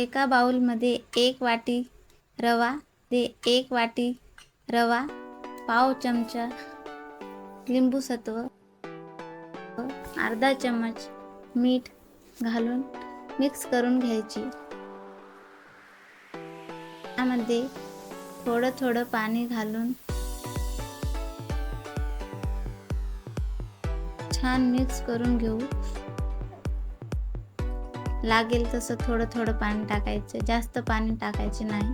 एका बाउलमध्ये एक वाटी रवा ते एक वाटी रवा पाव चमचा लिंबूसत्व अर्धा चम्मच मीठ घालून मिक्स करून घ्यायची. त्यामध्ये थोडं थोडं पाणी घालून छान मिक्स करून घेऊ. लागेल तसं थोडं थोडं पाणी टाकायचं. जास्त पाणी टाकायचे नाही.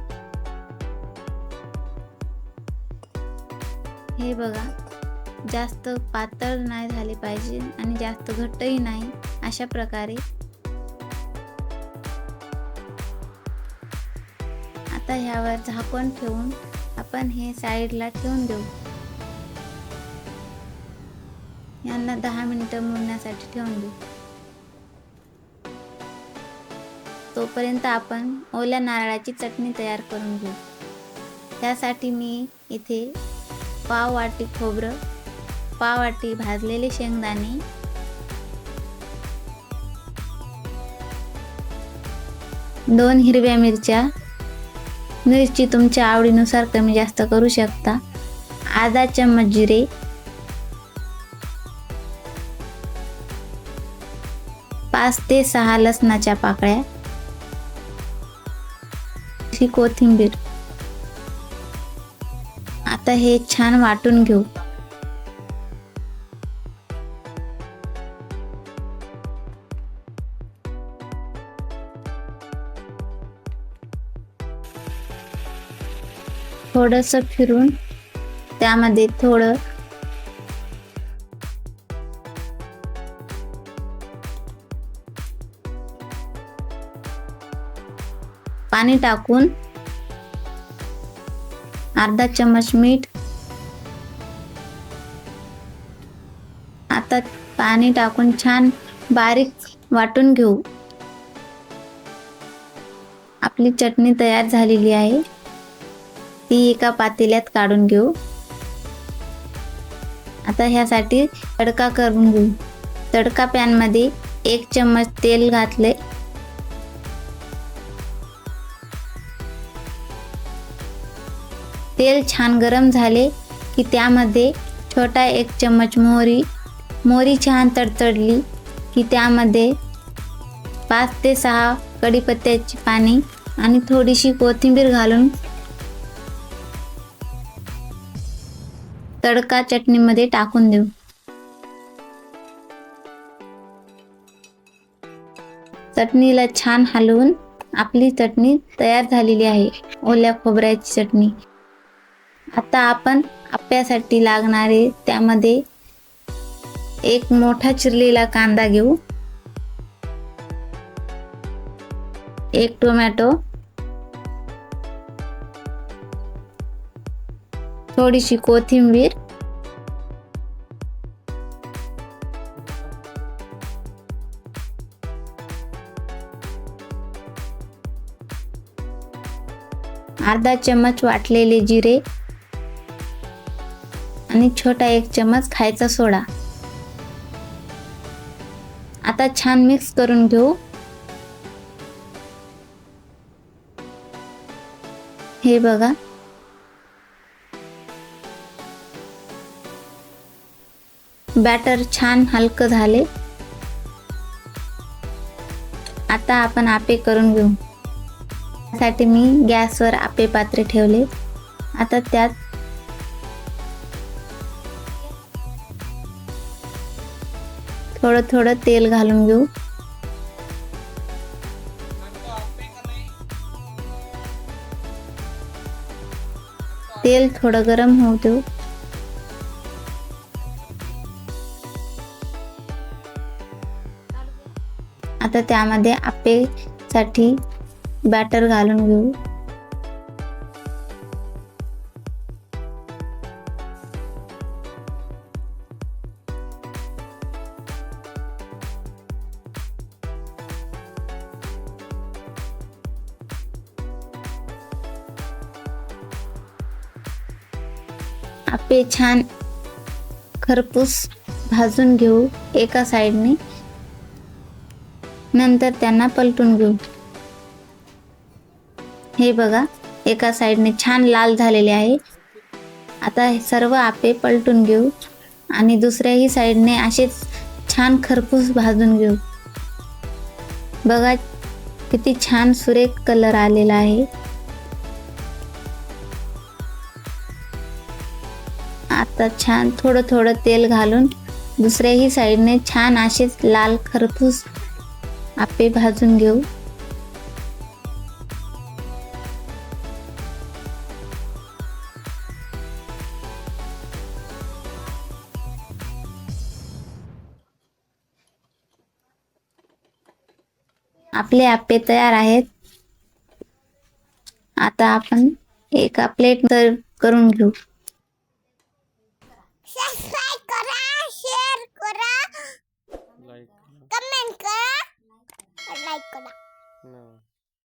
हे बघा जास्त पातळ नाही झाले पाहिजे आणि जास्त घट्टही नाही अशा प्रकारे. आता ह्यावर झाकण ठेवून आपण हे साईडला ठेवून देऊ. यांना दहा मिनिटं मुरण्यासाठी ठेवून देऊ. तोपर्यंत आपण ओल्या नारळाची चटणी तयार करून घेऊ. त्यासाठी मी इथे पाव वाटी खोबरं पाव वाटी भाजलेले शेंगदाणे दोन हिरव्या मिरच्या मिरची तुमच्या आवडीनुसार कमी जास्त करू शकता. आधा चम्मच जिरे पाच ते सहा लसणाच्या पाकळ्या ही कोथिंबीर. आता हे छान वाटून घेऊ. थोडस फिरून त्यामध्ये थोडं पाणी टाकून अर्धा चम्मच मीठ. आता पाणी टाकून छान बारीक वाटून घेऊ. आपली चटणी तयार झालेली आहे. ती एका पातेल्यात काढून घेऊ. आता ह्यासाठी तडका करून घेऊ. तडका पॅनमध्ये एक चम्मच तेल घातले. तेल छान गरम झाले की त्यामध्ये छोटा एक चम्मच मोहरी मोहरी छान तडतडली की त्यामध्ये पाच ते सहा कढीपत्त्याची पाने आणि थोडीशी कोथिंबीर घालून तडका चटणीमध्ये टाकून देऊ. चटणीला छान हलवून आपली चटणी तयार झालेली आहे. ओल्या खोबऱ्याची चटणी. आता आपण आप्यासाठी लागणारे त्यामध्ये एक मोठा चिरलेला कांदा घेऊ. एक टोमॅटो. थोडीशी कोथिंबीर. अर्धा चम्मच वाटलेले जिरे. आणि छोटा एक चम्मच खायचा सोडा. आता छान मिक्स करून घेऊ. हे बघा. बॅटर छान हलकं झाले. आता आपण आपे करून घेऊ. त्यासाठी मी गॅसवर आपे पात्रे ठेवले. आता त्यात थोडं थोडं तेल घालून घेऊ. तेल थोडं गरम होऊ देऊ. आता त्यामध्ये आपेसाठी बॅटर घालून घेऊ. आपे छान खरपूस भाजून घेऊ एका साईडने. नंतर त्यांना पलटून घेऊ. हे बघा एका साईडने छान लाल झालेले आहे. आता हे सर्व आपे पलटून घेऊ आणि दुसऱ्याही साईडने असेच छान खरपूस भाजून घेऊ. बघा किती छान सुरेख कलर आलेला आहे. आता छान थोडं थोडं तेल घालून दुसऱ्याही साईडने छान असेच लाल खरपूस आपे भाजून घेऊ. आपले आप्पे तयार आहेत. आता आपण एका प्लेट तर करून घेऊ. सबस्क्राईब करा शेअर करा लाईक कमेंट करा लाईक करा ना